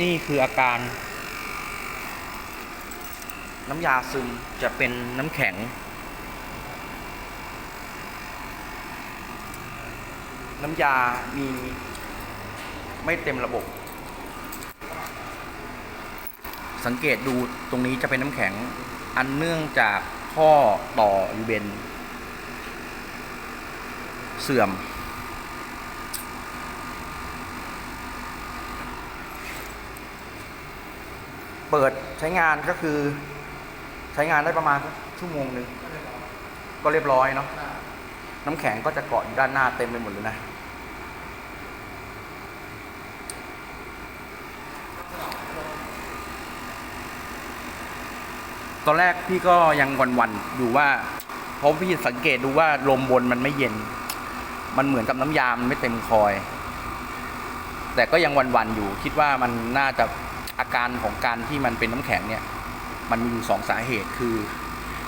นี่คืออาการ น้ำยาซึมจะเป็นน้ำแข็ง น้ำยามีไม่เต็มระบบ สังเกตดูตรงนี้จะเป็นน้ำแข็ง อันเนื่องจากข้อต่อยูเบน เสื่อม เปิดใช้งานก็คือ ใช้งานได้ประมาณชั่วโมงหนึ่งก็เรียบร้อยเนาะน้ำแข็งก็จะเกาะอยู่ด้านหน้าเต็มไปหมดเลยนะตอนแรกพี่ก็ยังวันๆอยู่ว่าเพราะพี่สังเกตดูว่าลมบนมันไม่เย็น มันเหมือนกับน้ำยามันไม่เต็มคอย แต่ก็ยังวันๆอยู่คิดว่ามันน่าจะ อาการของการที่มันเป็นน้ำแข็งเนี่ย มันมีอยู่สองสาเหตุคือ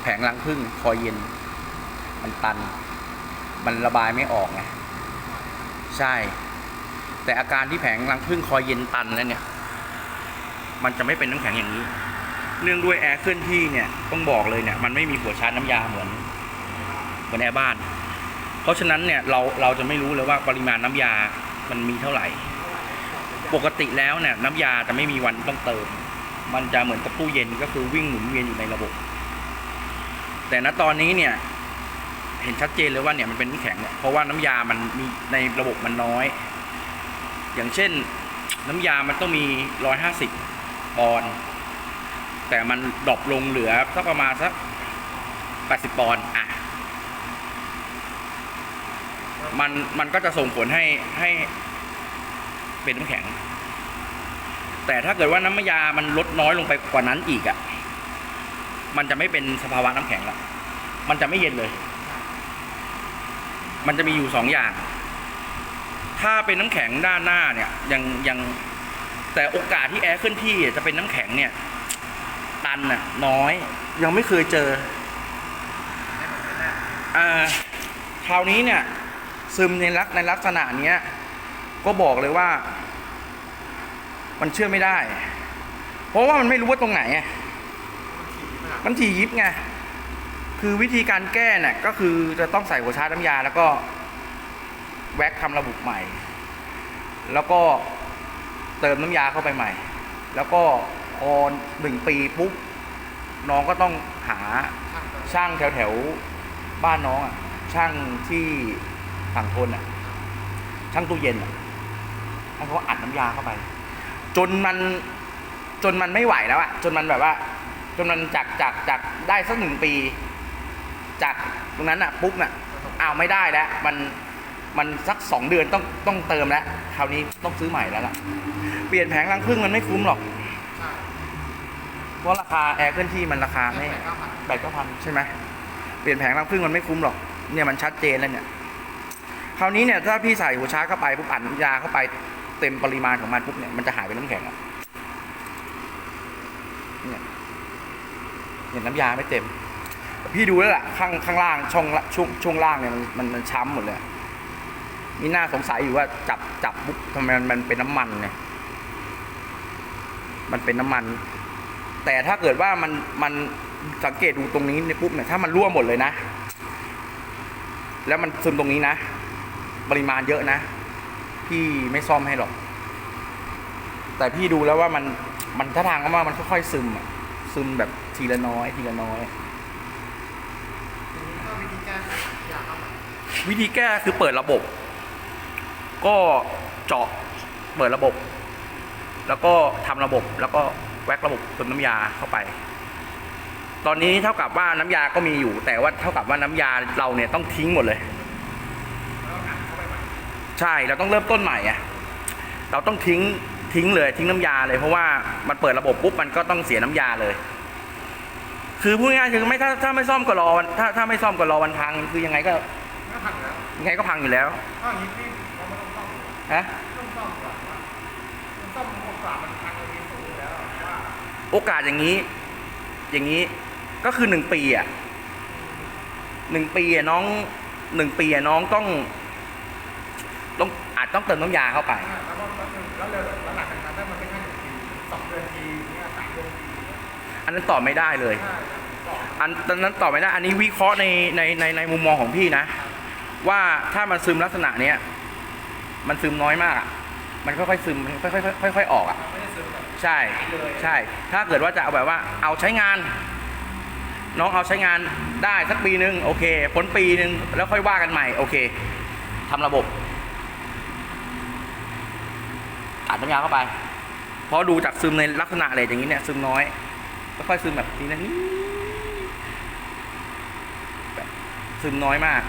แผงรังผึ้งคอยเย็น มันตัน มันระบายไม่ออกไงใช่ แต่อาการที่แผงรังผึ้งคอยเย็นตันแล้วเนี่ย มันจะไม่เป็นน้ำแข็งอย่างนี้ เนื่องด้วยแอร์เคลื่อนที่เนี่ยต้องบอกเลยเนี่ยมันไม่มีหัวชาร์จน้ำยาเหมือนเหมือนแอร์บ้าน เพราะฉะนั้นเนี่ยเราเราจะไม่รู้เลยว่าปริมาณน้ำยามันมีเท่าไหร่ ปกติแล้วเนี่ยน้ำยาจะไม่มีวันต้องเติม มันจะเหมือนกับตู้เย็นก็คือวิ่งหมุนเวียนอยู่ในระบบ แต่ณตอนนี้เนี่ย เห็นชัดเจนเลยว่าเนี่ยมันเป็นน้ำแข็งเนี่ยเพราะว่าน้ำยามันมีในระบบมันน้อย อย่างเช่น น้ำยามันต้องมีร้อยห้าสิบปอนด์แต่มันดรอปลงเหลือสักประมาณสักแปดสิบปอนด์อะมันมันก็จะส่งผลให้ให้ เป็นน้ำแข็ง แต่ถ้าเกิดว่าน้ำยามันลดน้อยลงไปกว่านั้นอีกอะ่ะ มันจะไม่เป็นสภาวะน้ำแข็งละมันจะไม่เย็นเลย มันจะมีอยู่สองอย่าง ถ้าเป็นน้ำแข็งด้านหน้าเนี่ย ยังยังแต่โอกาสที่แอร์เคลื่อนที่จะเป็นน้ำแข็งเนี่ย ตันน่ะ น้อย ยังไม่เคยเจออ่าคราวนี้เนี่ย ซึมในลักในลักษณะเนี้ย ก็บอกเลยว่า มันเชื่อไม่ได้ เพราะว่ามันไม่รู้ว่าตรงไหนมันถี่ยิบไงคือวิธีการแก้เนี่ยก็คือจะต้องใส่หัวชาร์จน้ำยา แล้วก็แว็กทำระบบใหม่ แล้วก็เติมน้ำยาเข้าไปใหม่ แล้วก็พอหนึ่งปีปุ๊บน้องก็ต้องหาช่างแถวแถวบ้านน้องอะช่างที่ฝั่งทนอะช่างตู้เย็นอะ ให้เขาอัดน้ำยาเข้าไป จนมันจนมันไม่ไหวแล้วอะจนมันแบบว่า จนมันจากจากจากได้สักหนึ่งปี จากตรงนั้นอะปุ๊บน่ะเอาไม่ได้แล้ว มันมันสักสองเดือนต้องต้องเติมแล้วคราวนี้ต้องซื้อใหม่แล้วล่ะ เปลี่ยนแผงรังพึ่งมันไม่คุ้มหรอกเพราะราคาแอร์เคลื่อนที่มันราคาไม่แปดเก้าพันแปดเก้าพันใช่ไหมเปลี่ยนแผงรังพึ่งมันไม่คุ้มหรอก เนี่ยมันชัดเจนแล้วเนี่ย คราวนี้เนี่ยถ้าพี่ใส่หัวชาร์จเข้าไปปุ๊บอัดยาเข้าไป เต็มปริมาณของมันปุ๊บเนี่ยมันจะหายเป็นน้ำแข็งอะเนี่ยเนี่ยน้ำยาไม่เต็ม พี่ดูแล้วล่ะข้างข้างล่างช่องช่วงช่วงล่างเนี่ยมันมันมันช้ำหมดเลยมีหน้าสงสัยอยู่ว่าจับจับปุ๊บทำไมมันมันเป็นน้ำมันเนี่ย มันเป็นน้ำมัน แต่ถ้าเกิดว่ามันมันสังเกตดูตรงนี้เนี่ยปุ๊บเนี่ยถ้ามันรั่วหมดเลยนะ แล้วมันซึมตรงนี้นะ ปริมาณเยอะนะ พี่ไม่ซ่อมให้หรอก แต่พี่ดูแล้วว่ามันมันท่าทางว่ามันค่อยๆซึมอะซึมแบบทีละน้อย ทีละน้อยทีนี้ก็วิธีแก้อยากเอาใหม่วิธีแก้คือเปิดระบบ ก็เจาะเปิดระบบ แล้วก็ทำระบบแล้วก็แว็กระบบเติมน้ำยาเข้าไป ตอนนี้เท่ากับว่าน้ำยาก็มีอยู่ แต่ว่าเท่ากับว่าน้ำยาเราเนี่ยต้องทิ้งหมดเลย แล้วก็อัดเข้าไปใหม่ ใช่เราต้องเริ่มต้นใหม่อะเราต้องทิ้งทิ้งเลยทิ้งน้ำยาเลยเพราะว่ามันเปิดระบบปุ๊บมันก็ต้องเสียน้ำยาเลย คือพูดง่ายๆคือไม่ถ้าถ้าไม่ซ่อมก็รอวันถ้าถ้าไม่ซ่อมก็รอวันพังคือยังไงก็ก็พังอยู่แล้วยังไงก็พังอยู่แล้วถ้าอย่างนี้พี่เราไม่ต้องซ่อมฮะต้องซ่อมก่อนว่าต้องซ่อมโอกาสมันพังมันมีสูงอยู่แล้วว่าโอกาสอย่างนี้ อย่างนี้ก็คือหนึ่งปีอะหนึ่งปีอะน้องหนึ่งปีอะน้องต้อง ต้องอาจต้องเติมน้ำยาเข้าไป แล้วก็แล้วเร็วแล้วหลังจากนั้นถ้ามันไม่ใช่หนึ่งปีสองเดือนทีเนี่ยสามเดือนทีอันนั้นตอบไม่ได้เลยใช่ก่อนอันตอนนั้นตอบไม่ได้ อันนี้วิเคราะห์ในในในในมุมมองของพี่นะ ว่าถ้ามันซึมลักษณะเนี้ยมันซึมน้อยมากอะมันค่อยๆซึมมันค่อยๆค่อยๆออกอะมันไม่ได้ซึมแบบใช่ ใช่ ถ้าเกิดว่าจะเอาแบบว่า เอาใช้งาน น้องเอาใช้งานได้สักปีหนึ่งโอเคพ้นปีหนึ่งแล้วค่อยว่ากันใหม่ โอเคทำระบบ อัดน้ำยาเข้าไป เพราะดูจากซึมในลักษณะอะไรอย่างนี้เนี่ยซึมน้อยค่อยๆซึมแบบนี้นะนี่ซึมน้อยมาก